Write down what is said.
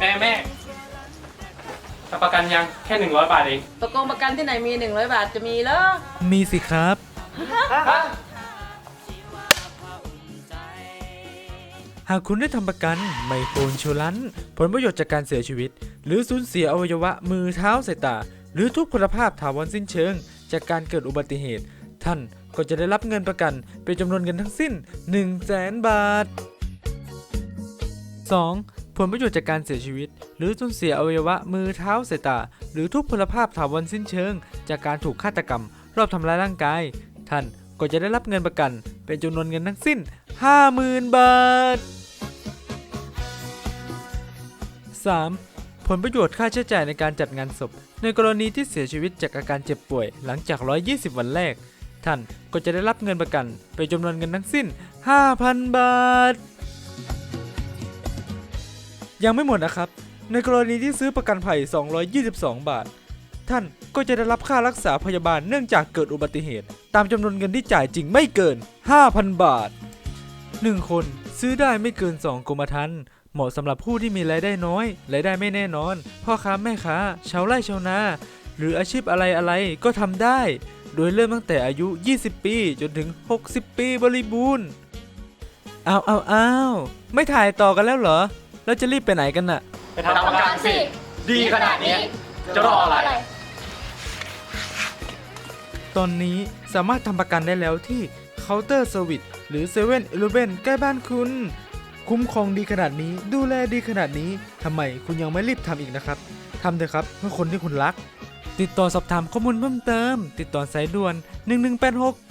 แม่แม่ทำประกันยังแค่หนึ่งร้อยบาทเองตกลงประกันที่ไหนมี 100 บาทจะมีเหรอ มีสิครับ ฮะหากคุณได้ทำประกันไมโครอินชูรันซ์ผลประโยชน์จากการเสียชีวิต หรือสูญเสียอวัยวะมือเท้าสายตา หรือทุกพลภาพถาวรสิ้นเชิง จากการเกิดอุบัติเหตุ ท่านก็จะได้รับเงินประกันเป็นจำนวนเงินทั้งสิ้น 1 0 0 0 0แสนบาท 2. ผลประโยชน์จากการเสียชีวิต หรือสูญเสียอวัยวะมือเท้าสายตา หรือทุกพลภาพถาวรสิ้นเชิง จากการถูกฆาตกรรม รอบทำร้ายร่างกาย ท่านก็จะได้รับเงินประกัน เป็นจำนวนเงินทั้งสิ้น 50,000 บาท 3. ผลประโยชน์ค่าใช้จ่ายในการจัดงานศพ ในกรณีที่เสียชีวิตจากอาการเจ็บป่วย หลังจาก 120 วันแรก ท่านก็จะได้รับเงินประกัน เป็นจำนวนเงินทั้งสิ้น 5,000 บาท ยังไม่หมดนะครับ ในกรณีที่ซื้อประกันภัย 222 บาท ท่านก็จะได้รับค่ารักษาพยาบาลเนื่องจากเกิดอุบัติเหตุ ตามจำนวนเงินที่จ่ายจริงไม่เกิน 5,000 บาท 1 คนซื้อได้ไม่เกิน 2กรมธรรม์เหมาะสำหรับผู้ที่มีรายได้น้อยรายได้ไม่แน่นอน พ่อค้าแม่ค้าชาวไร่ชาวนา หรืออาชีพอะไรอะไรก็ทำได้ โดยเริ่มตั้งแต่อายุ 20 ปี จนถึง 60 ปีบริบูรณ์อ้าวอ้าวอ้าวไม่ถ่ายต่อกันแล้วเหรอ แล้วจะรีบไปไหนกันน่ะ ไปทำประกันสิ ดีขนาดนี้ จะรออะไร ตอนนี้สามารถทำประกันได้แล้วที่เคาน์เตอร์เซอร์วิสหรือ7 e เ e ่ e อใกล้บ้านคุณ คุ้มครองดีขนาดนี้ดูแลดีขนาดนี้ทำไมคุณยังไม่รีบทำอีกนะครับทำเถอะครับเพื่อคนที่คุณรัก ติดต่อสอบถามข้อมูลเพิ่มเติม ติดต่อสายด่วน 1186